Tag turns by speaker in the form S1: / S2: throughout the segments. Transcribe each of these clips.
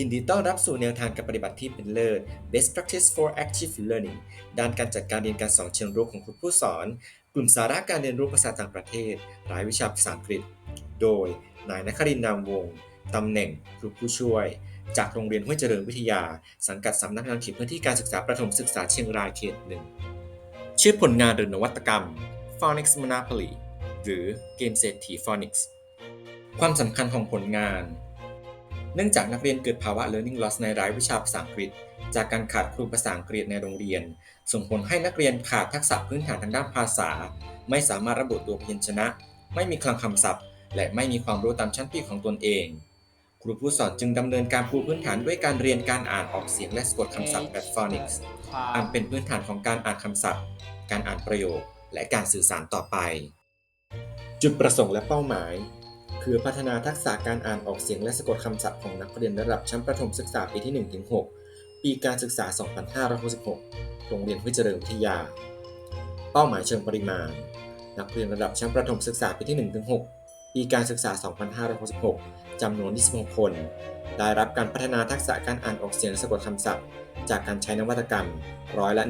S1: ยินดีต้อนรับสู่แนวทางการปฏิบัติที่เป็นเลิศ Best Practice for Active Learning ด้านการจัดการเรียนการสอนเชิงรุกของคุณผู้สอน กลุ่มสาระการเรียนรู้ภาษาต่างประเทศ รายวิชาภาษาอังกฤษ โดย นายนครินทร์นามวงศ์ตำแหน่งครูผู้ช่วย จากโรงเรียนห้วยเจริญวิทยา สังกัดสำนักงานเขตพื้นที่การศึกษาประถมศึกษาเชียงรายเขตหนึ่ง ชื่อผลงานหรือนวัตกรรม Phonics Monopoly หรือเกมเศรษฐี Phonics ความสำคัญของผลงาน เนื่องจากนักเรียนเกิดภาวะ learning loss ในรายวิชาภาษาอังกฤษ จากการขาดครูภาษาอังกฤษในโรงเรียน ส่งผลให้นักเรียนขาดทักษะพื้นฐานทางด้านภาษา ไม่สามารถระบุตัวพยัญชนะ ไม่มีคลังคำศัพท์ และไม่มีความรู้ตามชั้นปีของตนเอง ครูผู้สอนจึงดำเนินการปูพื้นฐานด้วยการเรียนการอ่านออกเสียงและสะกดคำศัพท์แบบ phonics อันเป็นพื้นฐานของการอ่านคำศัพท์ การอ่านประโยค และการสื่อสารต่อไป จุดประสงค์และเป้าหมาย คือพัฒนาทักษะการอ่านออกเสียงและสะกดคำศัพท์ของนักเรียนระดับชั้นประถมศึกษาปีที่ 1-6 ปีการศึกษา 2566 โรงเรียนห้วยเจริญวิทยา เป้าหมายเชิงปริมาณ นักเรียนระดับชั้นประถมศึกษาปีที่ 1-6 ปีการศึกษา 2566 จำนวน 26 คน ได้รับการพัฒนาทักษะการอ่านออกเสียงและสะกดคำศัพท์ จากการใช้นวัตกรรมร้อยละ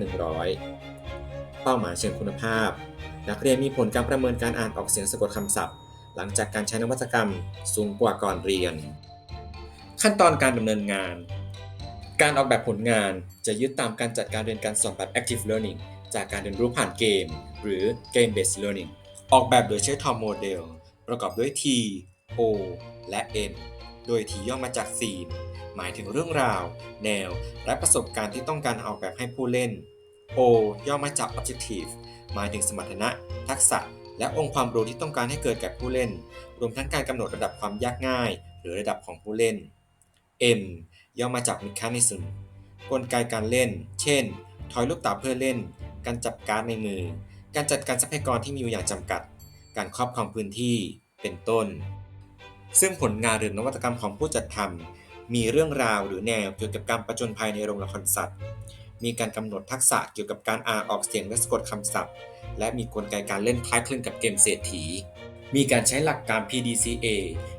S1: 100 เป้าหมายเชิงคุณภาพ นักเรียนมีผลการประเมินการอ่านออกเสียงสะกดคำศัพท์ หลังจากการใช้นวัตกรรมสูงกว่าก่อนเรียน ขั้นตอนการดำเนินงาน การออกแบบผลงานจะยึดตามการจัดการเรียนการสอนแบบ active learning จากการเรียนรู้ผ่านเกม หรือ game based learning ออกแบบโดยใช้ TOM model ประกอบด้วย T O และ N โดย T ย่อมาจาก theme หมายถึงเรื่องราว แนว และประสบการณ์ที่ต้องการออกแบบให้ผู้เล่น O ย่อมาจาก objective หมายถึงสมรรถนะ ทักษะ และองค์ความรู้ที่ต้องการให้เกิดแก่ผู้เล่น รวมทั้งการกำหนดระดับความยากง่าย หรือระดับของผู้เล่น M ย่อมาจาก mechanism กลไกการเล่น เช่น ถอยลูกตาเพื่อเล่น การจับการในมือ การจัดการทรัพยากรที่มีอยู่อย่างจำกัด การครอบครองพื้นที่ เป็นต้น ซึ่งผลงานหรือนวัตกรรมของผู้จัดทำมีเรื่องราวหรือแนวเกี่ยวกับการประจนภัยในโรงละครสัตว์ มีการกำหนดทักษะเกี่ยวกับการอ่านออกเสียงและสะกดคำศัพท์ และมีกลไกการเล่นคล้ายคลึงกับเกมเศรษฐี มีการใช้หลักการ PDCA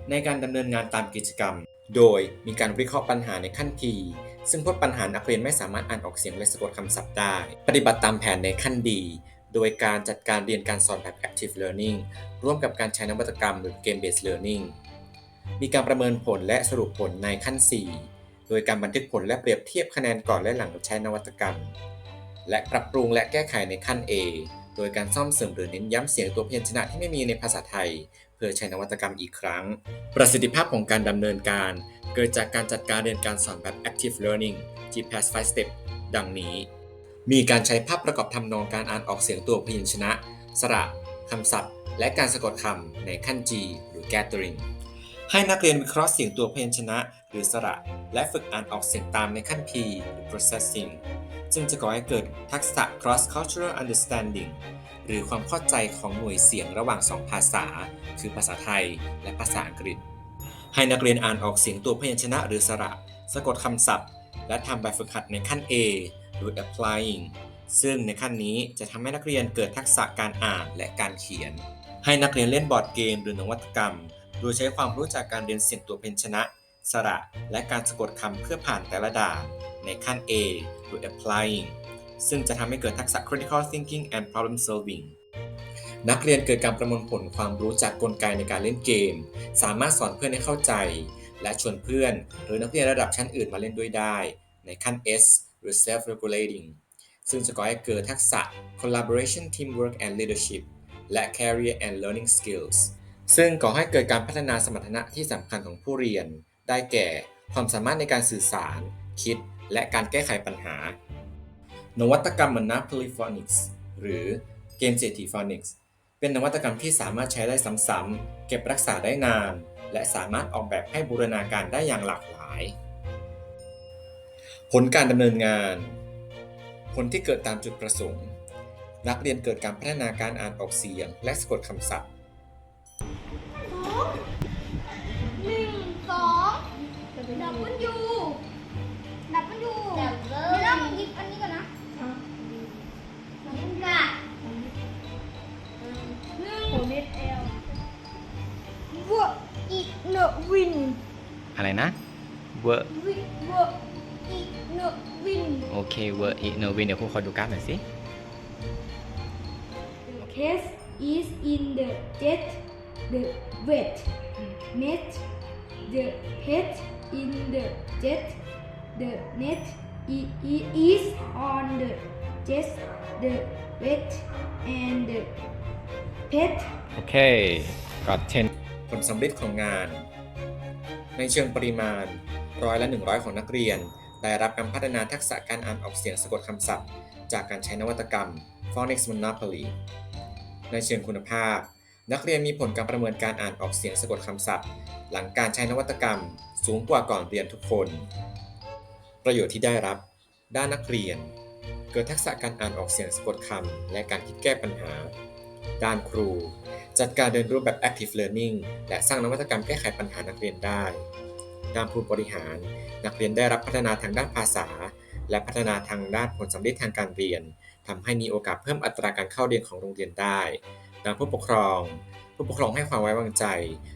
S1: ในการดำเนินงานตามกิจกรรม โดยมีการวิเคราะห์ปัญหาในขั้น P ซึ่งพบปัญหานักเรียนไม่สามารถอ่านออกเสียงและสะกดคำศัพท์ได้ ปฏิบัติตามแผนในขั้น D โดยการจัดการเรียนการสอนแบบ Active Learning ร่วมกับการใช้นวัตกรรมหรือ Game Based Learning มีการประเมินผลและสรุปผลในขั้น 4 โดยการบันทึกผลและเปรียบเทียบคะแนนก่อนและหลังใช้นวัตกรรม และปรับปรุงและแก้ไขในขั้น A โดยการซ่อมเสริมหรือเน้นย้ำเสียงตัวพยัญชนะที่ไม่มีในภาษาไทย เพื่อใช้นวัตกรรมอีกครั้ง ประสิทธิภาพของการดำเนินการ เกิดจากการจัดการเรียนการสอนแบบ active learning GPAS 5 step ดังนี้ มีการใช้ภาพประกอบทำนองการอ่านออกเสียงตัวพยัญชนะ สระคำศัพท์ และการสะกดคำในขั้น G หรือ gathering ให้นักเรียนวิเคราะห์เสียงตัวพยัญชนะ หรือสระ และฝึกอ่านออกเสียงตามในขั้น P หรือ processing ซึ่งจะก่อให้เกิดทักษะ cross cultural understanding หรือความเข้าใจของหน่วยเสียงระหว่างสองภาษา คือภาษาไทยและภาษาอังกฤษ ให้นักเรียนอ่านออกเสียงตัวพยัญชนะหรือสระ สะกดคำศัพท์ และทำแบบฝึกหัดในขั้น A หรือ applying ซึ่งในขั้นนี้จะทำให้นักเรียนเกิดทักษะการอ่านและการเขียน ให้นักเรียนเล่นบอร์ดเกมหรือนวัตกรรม โดยใช้ความรู้จากการเรียนเสียงตัวพยัญชนะ สระ และการสะกดคำเพื่อผ่านแต่ละด่านในขั้น A หรือ applying ซึ่งจะทำให้เกิดทักษะ critical thinking and problem solving นักเรียนเกิดการประมวลผลความรู้จากกลไกในการเล่นเกม สามารถสอนเพื่อนให้เข้าใจ และชวนเพื่อน หรือนักเรียนระดับชั้นอื่นมาเล่นด้วยได้ ในขั้น S หรือ self regulating ซึ่งจะก่อให้เกิดทักษะ collaboration teamwork and leadership และ career and learning skills ซึ่งก่อให้เกิดการพัฒนาสมรรถนะที่สำคัญของผู้เรียน ได้แก่ ความสามารถในการสื่อสาร คิด และการแก้ไขปัญหา นวัตกรรม Monopoly Phonics หรือเกมเศรษฐี Phonics เป็นนวัตกรรมที่สามารถใช้ได้ซ้ำๆเก็บรักษาได้นาน และสามารถออกแบบให้บูรณาการได้อย่างหลากหลาย ผลการดำเนินงาน ผลที่เกิดตามจุดประสงค์ นักเรียนเกิดการพัฒนาการอ่านออกเสียง และสะกดคำศัพท์
S2: อีกเนวิน
S1: อะไรนะ
S3: เวอร์
S2: วิเวอร์อีเนวิน
S3: โอเคเวอร์อีโนวินเดี๋ยวครูขอดูกราฟหน่อยสิ
S2: The case is in the jet the wet net the pet in the jet the net i- i- is on the jet the wet and the pet
S3: โอเคก็เทน
S1: ผลสำเร็จของงาน ในเชิงปริมาณ ร้อยละ 100 ของนักเรียน ได้รับการพัฒนาทักษะการอ่านออกเสียงสะกดคำศัพท์ จากการใช้นวัตกรรม Phonics Monopoly ในเชิงคุณภาพ นักเรียนมีผลการประเมินการอ่านออกเสียงสะกดคำศัพท์ หลังการใช้นวัตกรรม สูงกว่าก่อนเรียนทุกคน ประโยชน์ที่ได้รับ ด้านนักเรียน เกิดทักษะการอ่านออกเสียงสะกดคำและการคิดแก้ปัญหา ด้านครู จัดการเรียนรู้แบบ active learning และสร้างนวัตกรรมแก้ไขปัญหานักเรียนได้ ด้านผู้บริหาร นักเรียนได้รับพัฒนาทางด้านภาษา และพัฒนาทางด้านผลสำเร็จทางการเรียนทำให้มีโอกาสเพิ่มอัตราการเข้าเรียนของโรงเรียนได้ ด้านผู้ปกครอง ผู้ปกครองให้ความไว้วางใจ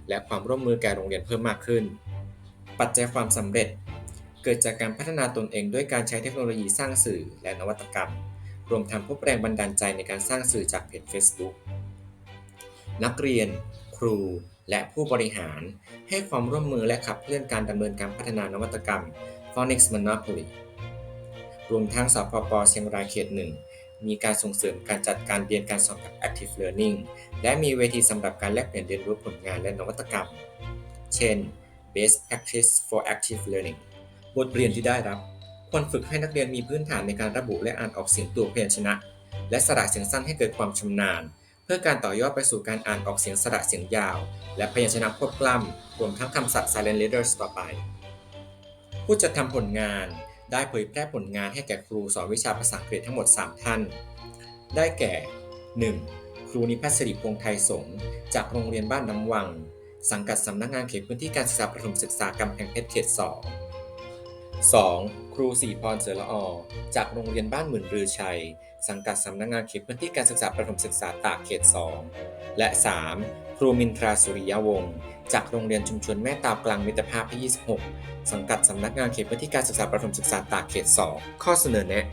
S1: และความร่วมมือแก่โรงเรียนเพิ่มมากขึ้น ปัจจัยความสำเร็จ เกิดจากการพัฒนาตนเองด้วยการใช้เทคโนโลยีสร้างสื่อและนวัตกรรม รวมทั้งพบแรงบันดาลใจในการสร้างสื่อจากเพจ Facebook นักเรียน ครู และผู้บริหาร ให้ความร่วมมือและขับเคลื่อนการดำเนินการพัฒนานวัตกรรม Phonics Monopoly รวมทั้งสพปเชียงรายเขตหนึ่งมีการส่งเสริมการจัดการเรียนการสอนแบบ Active Learning และมีเวทีสำหรับการแลกเปลี่ยนเรียนรู้ผลงานและนวัตกรรม เช่น Best Practice for Active Learning บทเรียนที่ได้รับ ควรฝึกให้นักเรียนมีพื้นฐานในการระบุและอ่านออกเสียงตัวพยัญชนะ และสระเสียงสั้นให้เกิดความชำนาญ พื่อการต่อยอดไปสู่การอ่านออกเสียงสระเสียงยาว และพยัญชนะควบกล้ำรวมทั้งคำศัพท์ silent letters ต่อไป ผู้จัดทำผลงานได้เผยแพร่ผลงานให้แก่ครูสอนวิชาภาษาอังกฤษทั้งหมด 3 ท่าน ได้แก่ 1. ครูนิพัฒน์สิริพงษ์ไทยสงฆ์จากโรงเรียนบ้านน้ำวัง สังกัดสำนักงานเขตพื้นที่การศึกษาประถมศึกษากำแพงเพชรเขต 2 2. ครูสีพรเสือละออจากโรงเรียนบ้านหมื่นรือชัย สังกัดสำนักงานเขตพื้นที่การศึกษาประถมศึกษาตากเขต 2 และ 3. ครูมินทราสุริยวงศ์จากโรงเรียนชุมชนแม่ตาวกลางมิตรภาพที่ 26 สังกัดสำนักงานเขตพื้นที่การศึกษาประถมศึกษาตากเขต 2 ข้อเสนอแนะ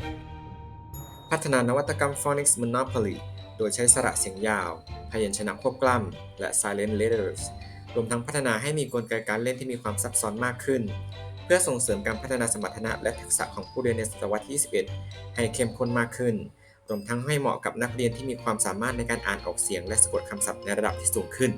S1: พัฒนานวัตกรรม Phonics Monopoly โดยใช้สระเสียงยาว พยัญชนะควบกล้ำและ silent letters รวมทั้งพัฒนาให้มีกลไกการเล่นที่มีความซับซ้อนมากขึ้น พื่อส่งเสริมการพัฒนาสมรรถนะและทักษะของผู้เรียนในศตวรรษที่ 21 ให้เข้มข้นมากขึ้นรวมทั้งให้เหมาะกับนักเรียนที่มีความสามารถในการอ่านออกเสียง และสะกดคำศัพท์ในระดับที่สูงขึ้น